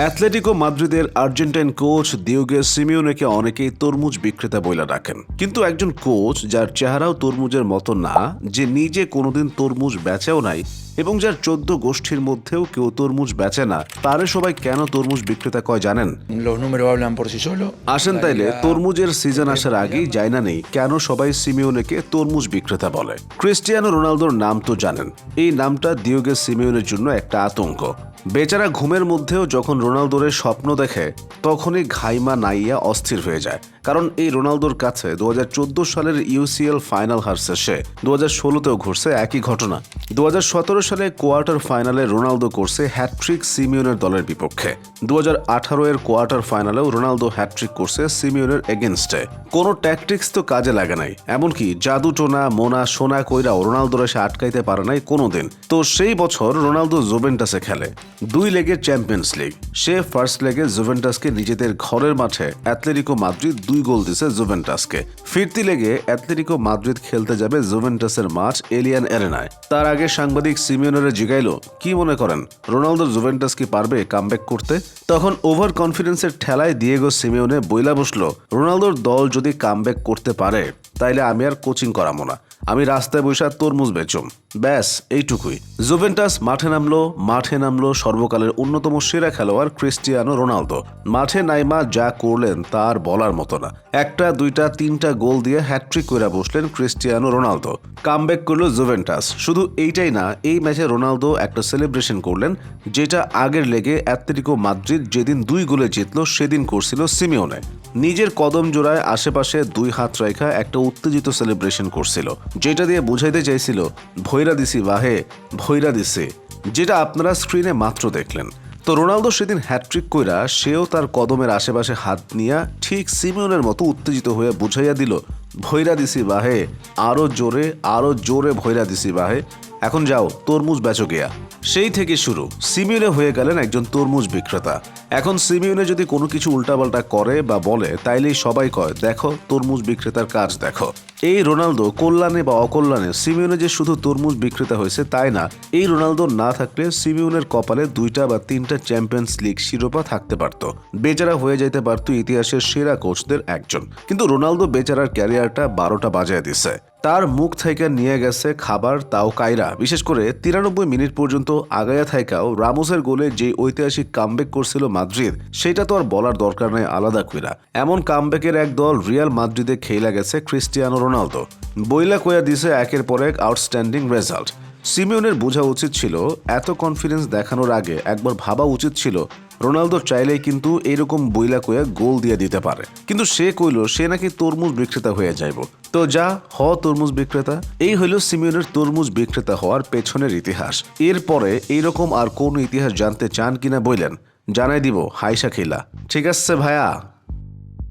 Atletico মাদ্রিদের Argentine coach দিওগে সিমিওনেকে অনেকেই তরমুজ বিক্রেতা বইলা ডাকেন। কিন্তু একজন কোচ যার চেহারাও তরমুজের মতো না যে নিজে কোনোদিন তরমুজ বেচেও নাই এবং যার চোদ্দ গোষ্ঠীর মধ্যেও কেউ তরমুজ বেচে না তারে সবাই কেন তরমুজ বিক্রেতা কয় জানেন. আসেন তাইলে তরমুজের সিজন আসার আগেই যায় না নেই কেন সবাই সিমিওনেকে তরমুজ বিক্রেতা বলে। ক্রিস্টিয়ানো রোনালদোর নাম তো জানেন। এই নামটা দিওগে সিমিওনের জন্য একটা আতঙ্ক। বেচারা ঘুমের মধ্যেও যখন রোনালদোরের স্বপ্ন দেখে তখনই ঘাইমা নাইয়া অস্থির হয়ে যায়। কারণ এই রোনালদোর কাছে দু সালের ইউসিএল ফাইনাল হারছে সে। দু হাজার ষোলোতেও ঘটছে একই ঘটনা। দু সালে কোয়ার্টার ফাইনালে রোনালদো করছে হ্যাট্রিক সিমিওনের দলের বিপক্ষে। দু এর কোয়ার্টার ফাইনালেও রোনালদো হ্যাট্রিক করছে সিমিউনের এগেনস্টে। কোনো ট্যাকটিক্স তো কাজে লাগে নাই। এমনকি জাদু টোনা মোনা, সোনা কইরাও রোনালদোর সে আটকাইতে পারে নাই কোনোদিন। তো সেই বছর রোনালদো জুভেন্টাসে খেলে। দুই লেগের চ্যাম্পিয়ন্স লিগ। সে ফার্স্ট লেগে জুভেন্টাসকে নিজেদের ঘরের মাঠে অ্যাথলেটিকো মাদ্রিদ দুই গোল দিছে জুভেন্টাসকে। ফিরতি লেগে অ্যাথলেটিকো মাদ্রিদ খেলতে যাবে জুভেন্টাসের মাঠ এলিয়ান এরেনায় তার আগে সাংবাদিক সিমিওনারে জিগাইলো, কি মনে করেন, রোনালদো জুভেন্টাস কি পারবে কামব্যাক করতে? তখন ওভার কনফিডেন্সের ঠেলায় দিয়েগো সিমিওনে বইলা বসল, রোনালদোর দল যদি কামব্যাক করতে পারে তাইলে আমি আর কোচিং করামো না। আমি রাস্তায় বসে তরমুজ বেচম। ব্যাস, এইটুকুই। জুভেন্টাস মাঠে নামলো মাঠে নামলো সর্বকালের অন্যতম সেরা খেলোয়াড় ক্রিস্টিয়ানো রোনালদো। মাঠে নাইমা যা করলেন তার বলার মতো না। একটা, দুইটা, তিনটা গোল দিয়ে হ্যাট্রিক করে বসলেন ক্রিস্টিয়ানো রোনালদো। কামব্যাক করল জুভেন্টাস। শুধু এইটাই না, এই ম্যাচে রোনালদো একটা সেলিব্রেশন করলেন, যেটা আগের লেগে অ্যাথলেটিকো মাদ্রিদ যেদিন দুই গোলে জিতলো, সেদিন করছিল সিমিওনে। নিজের কদম জোড়ায় আশেপাশে দুই হাত রেখা একটা উত্তেজিত সেলিব্রেশন করছিল, যেটা দিয়ে বুঝাইতে চাইছিল, ভৈরা দিছি বাহে, ভৈরা দিছে যেটা আপনারা স্ক্রিনে মাত্র দেখলেন। তো রোনালদো সেদিন হ্যাট্রিক কইরা সেও তার কদমের আশেপাশে হাত নিয়া ঠিক সিমিওনের মতো উত্তেজিত হয়ে বুঝাইয়া দিল, ভৈরা দিছি বাহে, আরও জোরে আরও জোরে ভৈরা দিছি বাহে। এখন যাও, তরমুজ বেচো গিয়া। সেই থেকে শুরু সিমিউনে হয়ে গেলেন একজন তরমুজ বিক্রেতা। এখন সিমিউনে যদি কোনো কিছু উল্টাপাল্টা করে বা বলে, তাইলেই সবাই কয়, দেখো, তরমুজ বিক্রেতার কাজ দেখো। এই রোনালদো কল্যাণে বা অকল্যাণে সিমিউনে যে শুধু তরমুজ বিক্রেতা হয়েছে তাই না, এই রোনালদো না থাকলে সিমিউনের কপালে দুইটা বা তিনটা চ্যাম্পিয়ন্স লিগ শিরোপা থাকতে পারত। বেচারা হয়ে যাইতে পারত ইতিহাসের সেরা কোচদের একজন। কিন্তু রোনালদো বেচারার ক্যারিয়ারটা বারোটা বাজায় দিছে। তার মুখ থেকে নিয়ে গেছে খাবার তাও কায়রা। বিশেষ করে তিরানব্বই মিনিট পর্যন্ত আগায়া থাইকাও রামোসের গোলে যে ঐতিহাসিক কামব্যাক করছিল মাদ্রিদ, সেটা তো আর বলার দরকার নাই আলাদা কইরা। এমন কামব্যাকের এক দল রিয়াল মাদ্রিদে খেলা গেছে ক্রিস্টিয়ানো রোনালদো। বইলা কইয়া দিছে একের পর এক আউটস্ট্যান্ডিং রেজাল্ট সিমিউনের বোঝা উচিত ছিল, এত কনফিডেন্স দেখানোর আগে একবার ভাবা উচিত ছিল রোনালদো চাইলেই কিন্তু এরকম বইলা কয়ে গোল দিয়ে দিতে পারে। কিন্তু সে কইল, সে নাকি তরমুজ বিক্রেতা হয়ে যাইব। তো যা, হ তরমুজ বিক্রেতা। এই হইল সিমিওনের তরমুজ বিক্রেতা হওয়ার পেছনের ইতিহাস। এরপরে এইরকম আর কোন ইতিহাস জানতে চান কিনা বইলেন? জানাই দিব হাইসা খিলা ঠিক আছে ভাইয়া।